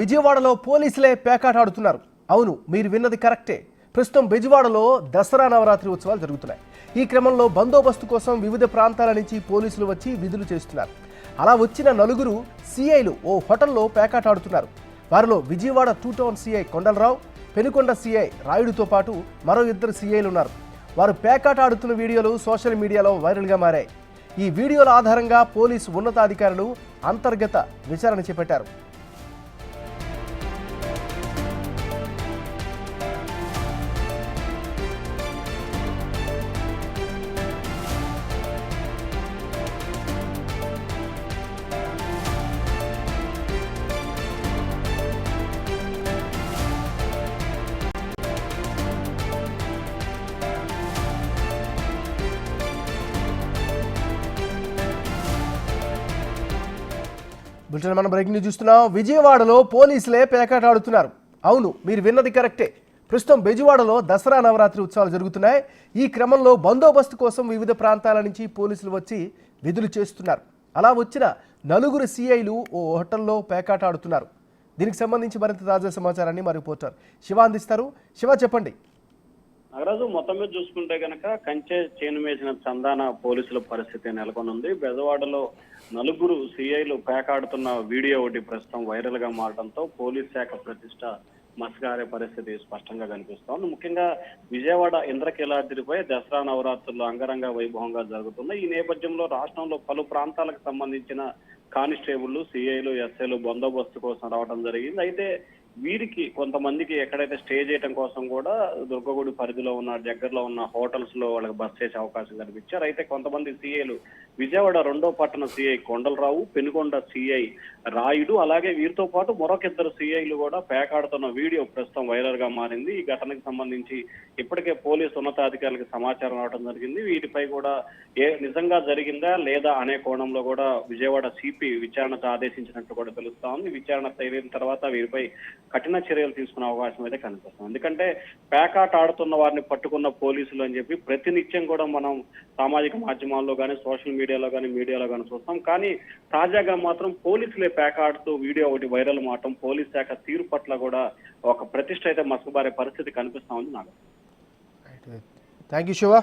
విజయవాడలో పోలీసులే పేకాట ఆడుతున్నారు అవును మీరు విన్నది కరెక్టే. ప్రస్తుతం బెజవాడలో దసరా నవరాత్రి ఉత్సవాలు జరుగుతున్నాయి. ఈ క్రమంలో బందోబస్తు కోసం వివిధ ప్రాంతాల నుంచి పోలీసులు వచ్చి విధులు చేస్తున్నారు. అలా వచ్చిన నలుగురు సిఐలు ఓ హోటల్లో పేకాట ఆడుతున్నారు వారిలో Vijayawada two town CI Kondalarao Penukonda CI రాయుడుతో పాటు మరో ఇద్దరు సిఐలు ఉన్నారు. వారు పేకాట ఆడుతున్న వీడియోలు సోషల్ మీడియాలో వైరల్గా మారాయి. ఈ వీడియోల ఆధారంగా పోలీసు ఉన్నతాధికారులు అంతర్గత విచారణ చేపట్టారు. బుల్టన్ మనం బ్రేకింగ్ న్యూస్ చూస్తున్నాం. విజయవాడలో పోలీసులే పేకాట ఆడుతున్నారు అవును మీరు విన్నది కరెక్టే. ప్రస్తుతం బెజవాడలో దసరా నవరాత్రి ఉత్సవాలు జరుగుతున్నాయి. ఈ క్రమంలో బందోబస్తు కోసం వివిధ ప్రాంతాల నుంచి పోలీసులు వచ్చి విధులు చేస్తున్నారు. అలా వచ్చిన నలుగురు సిఐలు ఓ హోటల్లో పేకాట ఆడుతున్నారు దీనికి సంబంధించి మరింత తాజా సమాచారాన్ని మా రిపోర్టర్ శివ అందిస్తారు. శివ చెప్పండి. నాగరాజు మొత్తం మీద చూసుకుంటే కనుక కంచె చేను వేసిన చందాన పోలీసుల పరిస్థితి నెలకొనుంది. బెజవాడలో నలుగురు సిఐలు పేకాడుతున్న వీడియో ఒకటి ప్రస్తుతం వైరల్గా మారడంతో పోలీస్ శాఖ ప్రతిష్ట మసగారే పరిస్థితి స్పష్టంగా కనిపిస్తోంది. ముఖ్యంగా విజయవాడ ఇంద్రకీలాద్రిపై దసరా నవరాత్రులు అంగరంగ వైభవంగా జరుగుతున్నాయి ఈ నేపథ్యంలో రాష్ట్రంలో పలు ప్రాంతాలకు సంబంధించిన కానిస్టేబుళ్ళు సిఐలు ఎస్ఐలు బందోబస్తు కోసం రావడం జరిగింది. అయితే వీరికి కొంతమందికి ఎక్కడైతే స్టే చేయడం కోసం కూడా దుర్గగుడి పరిధిలో ఉన్న దగ్గరలో ఉన్న హోటల్స్లో వాళ్ళకి బస్ చేసే అవకాశం కనిపించారు అయితే కొంతమంది సీఐలు విజయవాడ రెండో పట్టణ సీఐ కొండలరావు పెనుకొండ సీఐ రాయుడు అలాగే వీరితో పాటు మరొక ఇద్దరు సీఐలు కూడా పేకాడుతున్న వీడియో ప్రస్తుతం వైరల్గా మారింది. ఈ ఘటనకు సంబంధించి ఇప్పటికే పోలీసు ఉన్నతాధికారులకు సమాచారం రావడం జరిగింది. వీటిపై కూడా ఏ నిజంగా జరిగిందా లేదా అనే కోణంలో కూడా విజయవాడ సిపి విచారణకు ఆదేశించినట్టు కూడా తెలుస్తా ఉంది. విచారణ తేలిన తర్వాత వీరిపై కఠిన చర్యలు తీసుకునే అవకాశం అయితే కనిపిస్తుంది. ఎందుకంటే పేకాట ఆడుతున్న వారిని పట్టుకున్న పోలీసులు అని చెప్పి ప్రతినిత్యం కూడా మనం సామాజిక మాధ్యమాల్లో కానీ సోషల్ మీడియాలో కానీ మీడియాలో కానీ చూస్తాం. కానీ తాజాగా మాత్రం పోలీసులే పేకాడుతూ వీడియో ఒకటి వైరల్ మావటం పోలీస్ శాఖ తీరు పట్ల కూడా ఒక ప్రతిష్ట అయితే మసకబారే పరిస్థితి కనిపిస్తా ఉంది నాకు. Thank you Shiva